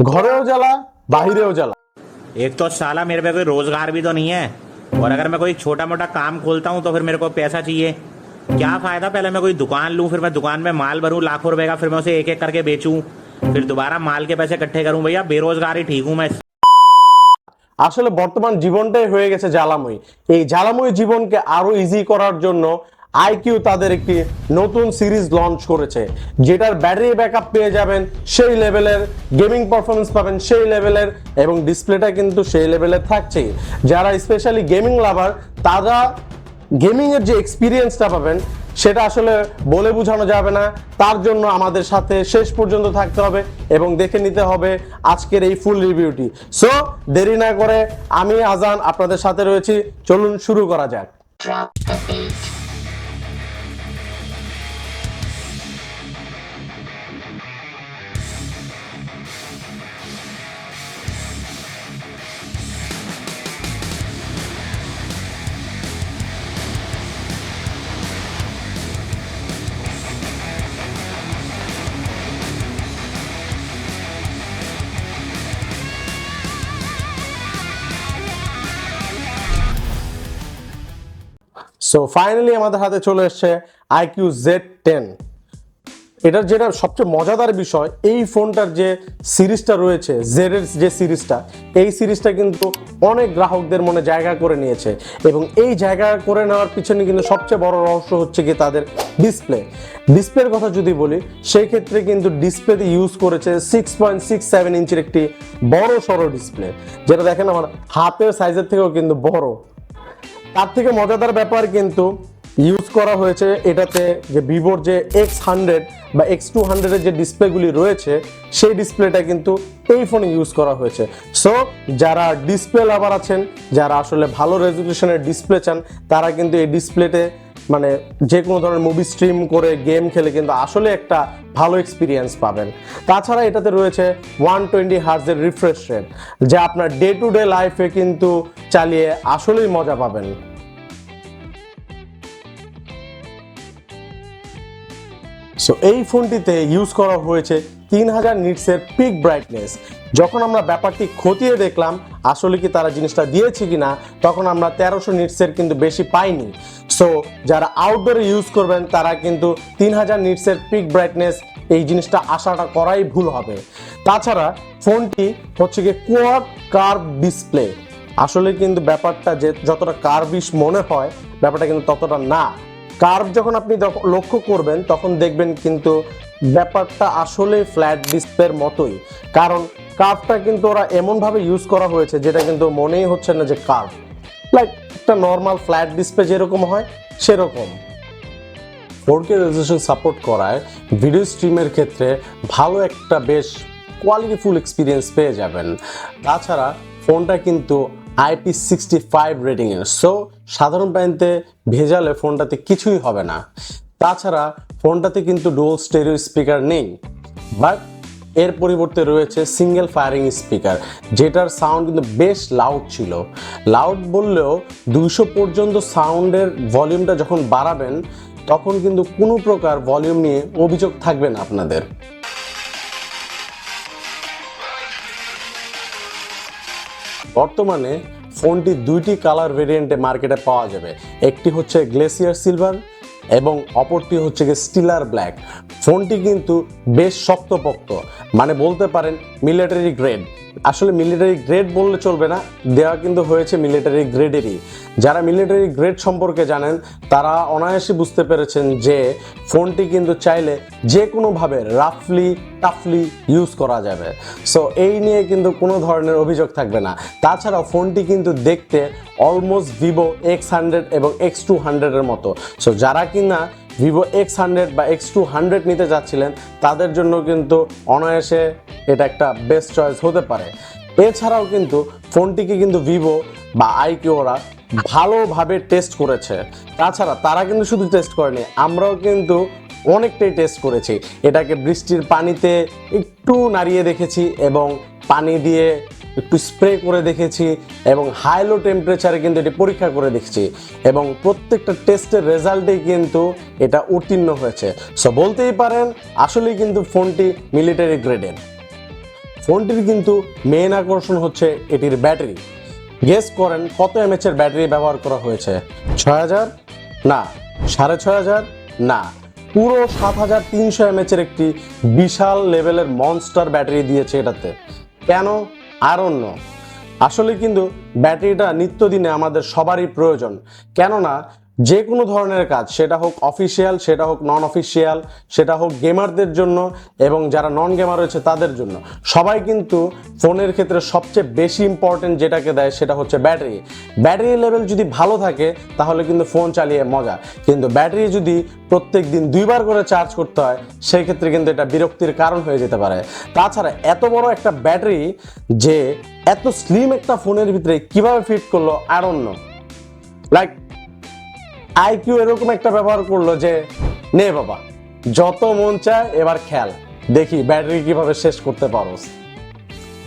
ঘরেও জ্বালা বাহিরেও জ্বালা एक तो साला मेरे पे कोई रोजगार भी तो नहीं है और अगर मैं कोई छोटा मोटा काम खोलता हूँ तो फिर मेरे को पैसा चाहिए क्या फायदा पहले मैं कोई दुकान लूँ फिर मैं दुकान में माल भरूँ लाखों रुपए का फिर मैं उसे एक एक करके बेचूँ फिर दोबारा माल के पैसे इकट्ठे करूँ भैया बेरोजगार ही ठीक हूँ मैं আসলে বর্তমান জীবনটাই হয়ে গেছে জ্বালাময়ী এই জ্বালাময়ী জীবনকে আরো ইজি করার জন্য আইকিউ তাদের একটি নতুন সিরিজ লঞ্চ করেছে, যেটার ব্যাটারি ব্যাকআপ পেয়ে যাবেন, সেই লেভেলের গেমিং পারফরমেন্স পাবেন সেই লেভেলের এবং ডিসপ্লেটা কিন্তু সেই লেভেলের থাকছেই। যারা স্পেশালি গেমিং লাভার তারা গেমিং এর যে এক্সপিরিয়েন্সটা পাবেন, সেটা আসলে বলে বোঝানো যাবে না। তার জন্য আমাদের সাথে শেষ পর্যন্ত থাকতে হবে এবং দেখে নিতে হবে আজকের এই ফুল রিভিউটি সো দেরি না করে আমি আজান আপনাদের সাথে রয়েছি। চলুন শুরু করা যাক। সো ফাইনালি আমাদের হাতে চলে এসছে আইকিউ জেড টেন এটার যেটা সবচেয়ে মজাদার বিষয়, এই ফোনটার যে সিরিজটা রয়েছে জেড এর যে সিরিজটা, এই সিরিজটা কিন্তু অনেক গ্রাহকদের মনে জায়গা করে নিয়েছে। এবং এই জায়গা করে নেওয়ার পিছনে কিন্তু সবচেয়ে বড় রহস্য হচ্ছে কি তাদের ডিসপ্লে। ডিসপ্লের কথা যদি বলি, সেই ক্ষেত্রে কিন্তু ডিসপ্লেতে ইউজ করেছে সিক্স পয়েন্ট সিক্স সেভেন ইঞ্চির একটি বড় সড়ো ডিসপ্লে, যেটা দেখেন আমার হাতের সাইজের থেকেও কিন্তু বড়। তার থেকে মজাদার ব্যাপার কিন্তু ইউজ করা হয়েছে এটাতে যে ভিভোর যে এক্স হান্ড্রেড বা এক্স টু হান্ড্রেডের যে ডিসপ্লেগুলি রয়েছে, সেই ডিসপ্লেটা কিন্তু এই ফোনে ইউজ করা হয়েছে। সো যারা ডিসপ্লে লাভার আছেন, যারা আসলে ভালো রেজলিউশনের ডিসপ্লে চান, তারা কিন্তু এই ডিসপ্লেতে মানে যে কোনো ধরনের মুভি স্ট্রিম করে গেম খেলে কিন্তু আসলে একটা ভালো এক্সপিরিয়েন্স পাবেন। তাছাড়া এটাতে রয়েছে ওয়ান টোয়েন্টি হার্জের রিফ্রেশ রেট যা আপনার ডে টু ডে লাইফে কিন্তু চালিয়ে আসলেই মজা পাবেন। সো এই ফোনটিতে ইউজ করা হয়েছে তিন হাজার নিটসের পিক ব্রাইটনেস যখন আমরা ব্যাপারটি খতিয়ে দেখলাম, আসলে কি তারা জিনিসটা দিয়েছে কিনা, তখন আমরা তেরোশো নিটসের কিন্তু বেশি পাইনি। সো যারা আউটডোরে ইউজ করবেন, তারা কিন্তু তিন হাজার নিটসের পিক ব্রাইটনেস এই জিনিসটা আশাটা করাই ভুল হবে। তাছাড়া ফোনটি হচ্ছে গিয়ে কোয়াড কার্ভ ডিসপ্লে আসলে কিন্তু ব্যাপারটা যে যতটা কার্ভিশ মনে হয়, ব্যাপারটা কিন্তু ততটা না। কার্ভ যখন আপনি লক্ষ্য করবেন, তখন দেখবেন কিন্তু ব্যাপারটা আসলে ফ্ল্যাট ডিসপ্লের মতোই। কারণ কার্ভটা কিন্তু ওরা এমনভাবে ইউজ করা হয়েছে, যেটা কিন্তু মনেই হচ্ছে না যে কার্ভ লাইক একটা নর্মাল ফ্ল্যাট ডিসপ্লে যেরকম হয়, সেরকম। ফোর কে রেজলিউশন সাপোর্ট করায় ভিডিও স্ট্রিমের ক্ষেত্রে ভালো একটা বেশ কোয়ালিটিফুল এক্সপিরিয়েন্স পেয়ে যাবেন। তাছাড়া ফোনটা কিন্তু আইপি সিক্সটি ফাইভ রেটিংয়ের সো সাধারণ পানিতে ভেজালে ফোনটাতে কিছুই হবে না। তাছাড়া ফোনটাতে কিন্তু ডোল স্টেরিও স্পিকার নেই। বাট এর পরিবর্তে রয়েছে সিঙ্গেল ফায়ারিং স্পিকার যেটার সাউন্ড কিন্তু বেশ লাউড ছিল। লাউড বললেও দুইশো পর্যন্ত সাউন্ডের ভলিউমটা যখন বাড়াবেন, তখন কিন্তু কোনো প্রকার ভলিউম নিয়ে অভিযোগ থাকবে না আপনাদের। বর্তমানে ফোনটি দুইটি কালার ভেরিয়েন্টে মার্কেটে পাওয়া যাবে। একটি হচ্ছে গ্লেসিয়ার সিলভার এবং অপরটি হচ্ছে গিয়ে স্টিলার ব্ল্যাক ফোনটি কিন্তু বেশ শক্তপোক্ত। মানে বলতে পারেন মিলিটারি গ্রেড আসলে মিলিটারি গ্রেড বললে চলবে না দেওয়া কিন্তু হয়েছে মিলিটারি গ্রেডেরই যারা মিলিটারি গ্রেড সম্পর্কে জানেন, তারা অনায়াসে বুঝতে পেরেছেন যে ফোনটি কিন্তু চাইলে যে কোনোভাবে রাফলি টাফলি ইউজ করা যাবে। সো এই নিয়ে কিন্তু কোনো ধরনের অভিযোগ থাকবে না। তাছাড়াও ফোনটি কিন্তু দেখতে অলমোস্ট ভিভো এক্স হান্ড্রেড এবং এক্স টু হান্ড্রেডের মতো। সো যারা কিনা ভিভো এক্স হান্ড্রেড বা এক্স টু হান্ড্রেড নিতে যাচ্ছিলেন, তাদের জন্য কিন্তু অনায়াসে এটা একটা বেস্ট চয়েস হতে পারে। এছাড়াও কিন্তু ফোনটিকে কিন্তু ভিভো বা আইকিউ ওরা ভালোভাবে টেস্ট করেছে। তাছাড়া তারা কিন্তু শুধু টেস্ট করেনি, আমরাও কিন্তু অনেকটাই টেস্ট করেছি। এটাকে বৃষ্টির পানিতে একটু নাড়িয়ে দেখেছি এবং পানি দিয়ে একটু স্প্রে করে দেখেছি এবং হাই লো টেম্পারেচারে কিন্তু এটি পরীক্ষা করে দেখছি এবং প্রত্যেকটা টেস্টের রেজাল্টেই কিন্তু এটা উত্তীর্ণ হয়েছে। সো বলতেই পারেন, আসলেই কিন্তু ফোনটি মিলিটারি গ্রেডের ফোনটির কিন্তু মেন আকর্ষণ হচ্ছে এটির ব্যাটারি গেস করেন, কত এমএচ এর ব্যাটারি ব্যবহার করা হয়েছে? ছয় হাজার? না। সাড়ে ছয় হাজার? না। পুরো সাত হাজার তিনশো এমএচ এর একটি বিশাল লেভেলের মনস্টার ব্যাটারি দিয়েছে এটাতে। কেন? আর অন্য। আসলে কিন্তু ব্যাটারিটা নিত্যদিনে আমাদের সবারই প্রয়োজন। কেননা যে কোনো ধরনের কাজ, সেটা হোক অফিসিয়াল সেটা হোক নন অফিসিয়াল সেটা হোক গেমারদের জন্য এবং যারা নন গেমার রয়েছে তাদের জন্য। সবাই কিন্তু ফোনের ক্ষেত্রে সবচেয়ে বেশি ইম্পর্টেন্ট যেটাকে দেয় সেটা হচ্ছে ব্যাটারি। ব্যাটারি লেভেল যদি ভালো থাকে, তাহলে কিন্তু ফোন চালিয়ে মজা। কিন্তু ব্যাটারি যদি প্রত্যেক দিন দুইবার করে চার্জ করতে হয় সেই ক্ষেত্রে কিন্তু এটা বিরক্তির কারণ হয়ে যেতে পারে। তাছাড়া এত বড় একটা ব্যাটারি যে এত স্লিম একটা ফোনের ভিতরে কীভাবে ফিট করল আর অন্য লাইক আইকিউ এরকম একটা ব্যবহার করল যে, নে বাবা, যত মন চায় এবার খেল। দেখি ব্যাটারি কীভাবে শেষ করতে পারো।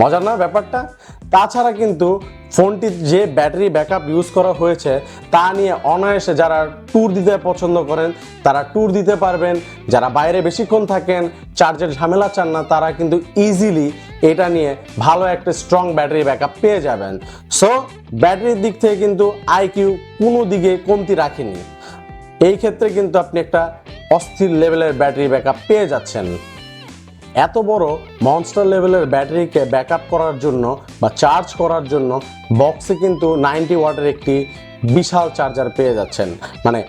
মজার না ব্যাপারটা? তাছাড়া কিন্তু ফোনটির যে ব্যাটারি ব্যাকআপ ইউজ করা হয়েছে, তা নিয়ে অনায়াসে যারা ট্যুর দিতে পছন্দ করেন, তারা ট্যুর দিতে পারবেন। যারা বাইরে বেশিক্ষণ থাকেন চার্জের ঝামেলা চান না, তারা কিন্তু ইজিলি এটা নিয়ে ভালো একটা স্ট্রং ব্যাটারি ব্যাকআপ পেয়ে যাবেন। সো ব্যাটারির দিক থেকে কিন্তু আইকিউ কোনো দিকে কমতি রাখেনি। এই ক্ষেত্রে কিন্তু আপনি একটা অস্থির লেভেলের ব্যাটারি ব্যাকআপ পেয়ে যাচ্ছেন। এত বড় মনস্টার লেভেলের ব্যাটারিকে ব্যাকআপ করার জন্য বা চার্জ করার জন্য বক্সে কিন্তু নাইনটি ওয়াটের একটি বিশাল চার্জার পেয়ে যাচ্ছেন। মানে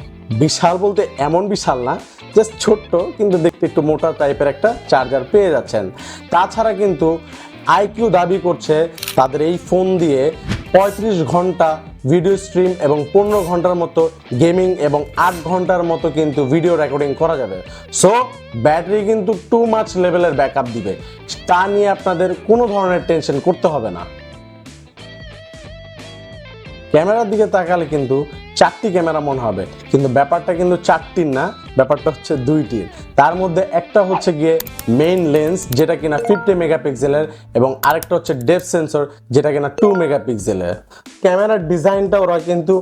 বিশাল বলতে এমন বিশাল না জাস্ট ছোট্ট, কিন্তু দেখতে একটু মোটা টাইপের একটা চার্জার পেয়ে যাচ্ছেন। তাছাড়া কিন্তু আইকিউ দাবি করছে তাদের এই ফোন দিয়ে পঁয়ত্রিশ ঘণ্টা ভিডিও স্ট্রিম এবং পনেরো ঘণ্টার মতো গেমিং এবং আট ঘণ্টার মতো কিন্তু ভিডিও রেকর্ডিং করা যাবে। সো ব্যাটারি কিন্তু টু মাচ লেভেলের ব্যাকআপ দিবে। তা নিয়ে আপনাদের কোনো ধরনের টেনশন করতে হবে না। ক্যামেরার দিকে তাকালে কিন্তু চারটি ক্যামেরা মনে হবে। কিন্তু ব্যাপারটা কিন্তু চারটির না, ব্যাপারটা হচ্ছে দুইটির। তার মধ্যে একটা হচ্ছে গিয়ে মেইন লেন্স যেটা কিনা ফিফটি মেগাপিক্সেলের এবং আরেকটা হচ্ছে ডেপ সেন্সর যেটা কিনা টু মেগাপিক্সেলের ক্যামেরার ডিজাইনটা ওরা কিন্তু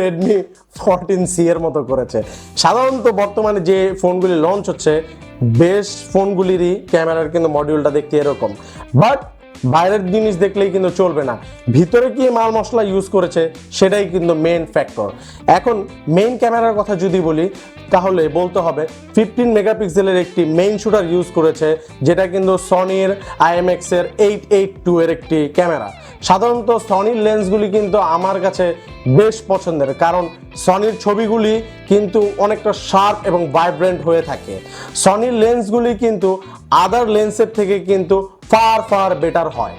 রেডমি ফোরটিন সি এর মতো করেছে। সাধারণত বর্তমানে যে ফোনগুলি লঞ্চ হচ্ছে, বেশ ফোনগুলিরই ক্যামেরার কিন্তু মডিউলটা দেখতে এরকম। বাট বাইরের জিনিস দেখলেই কিন্তু চলবে না। ভিতরে কি মাল মশলা ইউজ করেছে, সেটাই কিন্তু মেন ফ্যাক্টর এখন মেইন ক্যামেরার কথা যদি বলি, তাহলে বলতে হবে ফিফটিন মেগাপিক্সেলের একটি মেইন শুটার ইউজ করেছে, যেটা কিন্তু সনির আইএমএক্স এর এইট এইট টু এর একটি ক্যামেরা সাধারণত সনির লেন্সগুলি কিন্তু আমার কাছে বেশ পছন্দের, কারণ সনির ছবিগুলি কিন্তু অনেকটা শার্প এবং ভাইব্রেন্ট হয়ে থাকে। সনির লেন্সগুলি কিন্তু আদার লেন্সের থেকে কিন্তু ফার ফার বেটার হয়।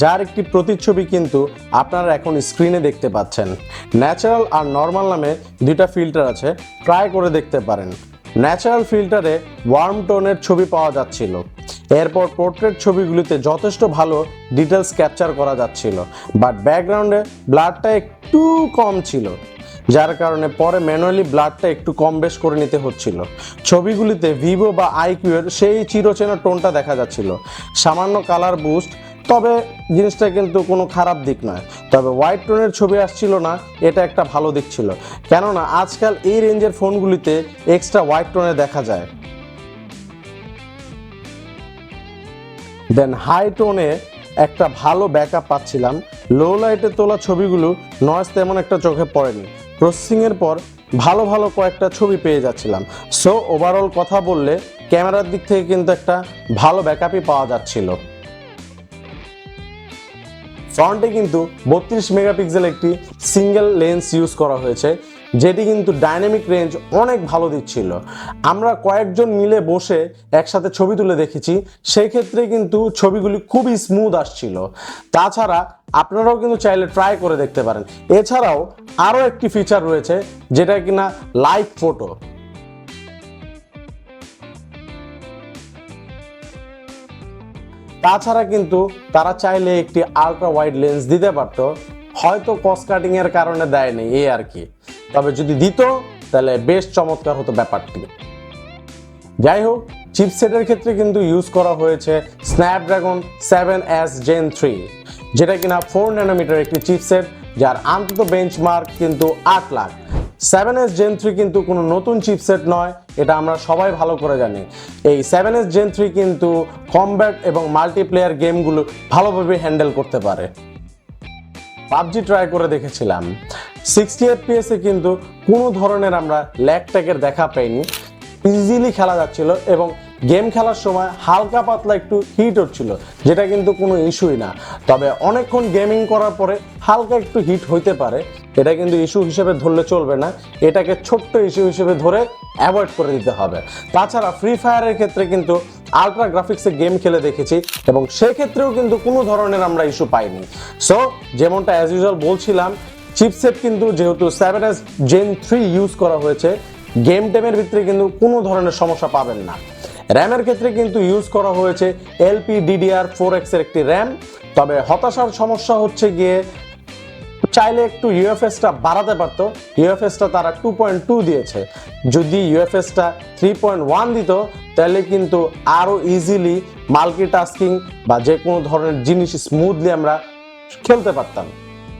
যার একটি প্রতিচ্ছবি কিন্তু আপনারা এখন স্ক্রিনে দেখতে পাচ্ছেন। ন্যাচারাল আর নর্মাল নামে দুইটা ফিল্টার আছে ট্রাই করে দেখতে পারেন। ন্যাচারাল ফিল্টারে ওয়ার্ম টোনের ছবি পাওয়া যাচ্ছিল। এরপর পোর্ট্রেট ছবিগুলিতে যথেষ্ট ভালো ডিটেলস ক্যাপচার করা যাচ্ছিল। বাট ব্যাকগ্রাউন্ডে ব্লাডটা একটু কম ছিল। যার কারণে পরে ম্যানুয়ালি ব্লাডটা একটু কম বেশ করে নিতে হচ্ছিল। ছবিগুলিতে ভিভো বা আইকিউ এর সেই চিরচেনা টোনটা দেখা যাচ্ছিল। সামান্য কালার বুস্ট তবে জিনিসটা কিন্তু কোনো খারাপ দিক নয়। তবে হোয়াইট টোনের ছবি আসছিল না, এটা একটা ভালো দিক ছিল। কেননা আজকাল এই রেঞ্জের ফোনগুলিতে এক্সট্রা হোয়াইট টোনে দেখা যায়। দেন হাই টোনে একটা ভালো ব্যাকআপ পাচ্ছিলাম। লো লাইটে তোলা ছবিগুলো নয়েজ তেমন একটা চোখে পড়েনি। প্রসেসিংয়ের পর ভালো ভালো কয়েকটা ছবি পেয়ে যাচ্ছিলাম। সো ওভারঅল কথা বললে ক্যামেরার দিক থেকে কিন্তু একটা ভালো ব্যাকআপই পাওয়া যাচ্ছিল। ফ্রন্টে কিন্তু বত্রিশ মেগাপিক্সেল একটি সিঙ্গেল লেন্স ইউজ করা হয়েছে। যেটি কিন্তু ডাইনামিক রেঞ্জ অনেক ভালো দিচ্ছিল। আমরা কয়েকজন মিলে বসে একসাথে ছবি তুলে দেখেছি, সেই ক্ষেত্রে কিন্তু ছবিগুলি খুবই স্মুথ আসছিল। তাছাড়া আপনারাও কিন্তু চাইলে ট্রাই করে দেখতে পারেন। এছাড়াও আরও একটি ফিচার রয়েছে, যেটা কিনা লাইভ ফটো তাছাড়া কিন্তু তারা চাইলে একটি আলট্রা ওয়াইড লেন্স দিতে পারতো, হয়তো কস্ট কাটিং এর কারণে দেয়নি, এই আর কি। তবে যদি দিত, তাহলে বেশ চমৎকার হতো ব্যাপারটি। যাই হোক চিপসেটের ক্ষেত্রে কিন্তু ইউজ করা হয়েছে Snapdragon seven S gen three যেটা কিনা ফোর ন্যানোমিটার একটি চিপসেট, যার আন্তত বেঞ্চমার্ক কিন্তু আট lakh. Seven S gen three কিন্তু কোনো নতুন চিপসেট নয়, এটা আমরা সবাই ভালো করে জানি। এই সেভেন এস জেন থ্রি কিন্তু কমব্যাট এবং মাল্টিপ্লেয়ার গেমগুলো ভালোভাবে হ্যান্ডেল করতে পারে। পাবজি ট্রাই করে দেখেছিলাম। সিক্সটি এফপিএস এ কিন্তু কোনো ধরনের আমরা ল্যাগ ট্যাগের দেখা পাইনি। ইজিলি খেলা যাচ্ছিল এবং গেম খেলার সময় হালকা পাতলা একটু হিট হচ্ছিল যেটা কিন্তু কোনো ইস্যুই না। তবে অনেকক্ষণ গেমিং করার পরে হালকা একটু হিট হইতে পারে, এটা কিন্তু ইস্যু হিসেবে ধরলে চলবে না। এটাকে ছোট্ট ইস্যু হিসেবে ধরে অ্যাভয়েড করে দিতে হবে। তাছাড়া ফ্রি ফায়ারের ক্ষেত্রে কিন্তু আলট্রা গ্রাফিক্সে গেম খেলে দেখেছি এবং সেক্ষেত্রেও কিন্তু কোনো ধরনের আমরা ইস্যু পাইনি। সো যেমনটা অ্যাজ ইউজুয়াল বলছিলাম চিপসেট কিন্তু যেহেতু seven S gen three use করা হয়েছে গেম টেমের ভিতরে কিন্তু কোনো ধরনের সমস্যা পাবেন না। র্যামের ক্ষেত্রে কিন্তু ইউজ করা হয়েছে এলপি ডিডিআর ফোর এক্সের একটি র্যাম তবে হতাশার সমস্যা হচ্ছে গিয়ে চাইলে একটু ইউএফএসটা বাড়াতে পারতো। ইউএফএসটা তারা টু পয়েন্ট টু দিয়েছে। যদি ইউএফএসটা থ্রি পয়েন্ট ওয়ান দিত, তাহলে কিন্তু আরও ইজিলি মাল্টিটাস্কিং বা যে কোনো ধরনের জিনিস স্মুথলি আমরা খেলতে পারতাম।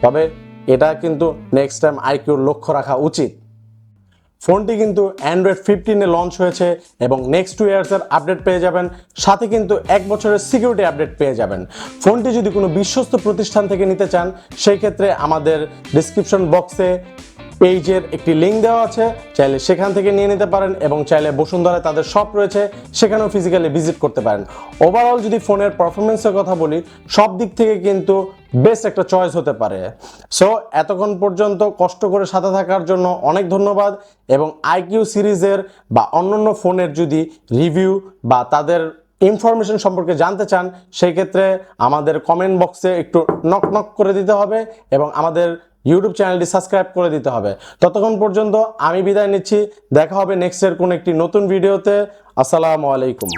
তবে এটা কিন্তু নেক্সট টাইম আইকিউর লক্ষ্য রাখা উচিত। ফোনটি কিন্তু অ্যান্ড্রয়েড ফিফটিনে লঞ্চ হয়েছে এবং নেক্সট টু ইয়ার্সের আপডেট পেয়ে যাবেন। সাথে কিন্তু এক বছরের সিকিউরিটি আপডেট পেয়ে যাবেন। ফোনটি যদি কোনো বিশ্বস্ত প্রতিষ্ঠান থেকে নিতে চান, সেই ক্ষেত্রে আমাদের ডিসক্রিপশন বক্সে পেজের একটি লিঙ্ক দেওয়া আছে। চাইলে সেখান থেকে নিয়ে নিতে পারেন এবং চাইলে বসুন্ধরায় তাদের শপ রয়েছে, সেখানেও ফিজিক্যালি ভিজিট করতে পারেন। ওভারঅল যদি ফোনের পারফরমেন্সের কথা বলি, সব দিক থেকে কিন্তু বেস্ট একটা চয়েস হতে পারে। সো এতক্ষণ পর্যন্ত কষ্ট করে সাথে থাকার জন্য অনেক ধন্যবাদ এবং আইকিউ সিরিজের বা অন্যান্য ফোনের যদি রিভিউ বা তাদের ইনফরমেশন সম্পর্কে জানতে চান, সেই ক্ষেত্রে আমাদের কমেন্ট বক্সে একটু নক নক করে দিতে হবে এবং আমাদের ইউটিউব চ্যানেলটি সাবস্ক্রাইব করে দিতে হবে। ততক্ষণ পর্যন্ত আমি বিদায় নিচ্ছি। দেখা হবে নেক্সটের কোন একটি নতুন ভিডিওতে আসসালামু আলাইকুম।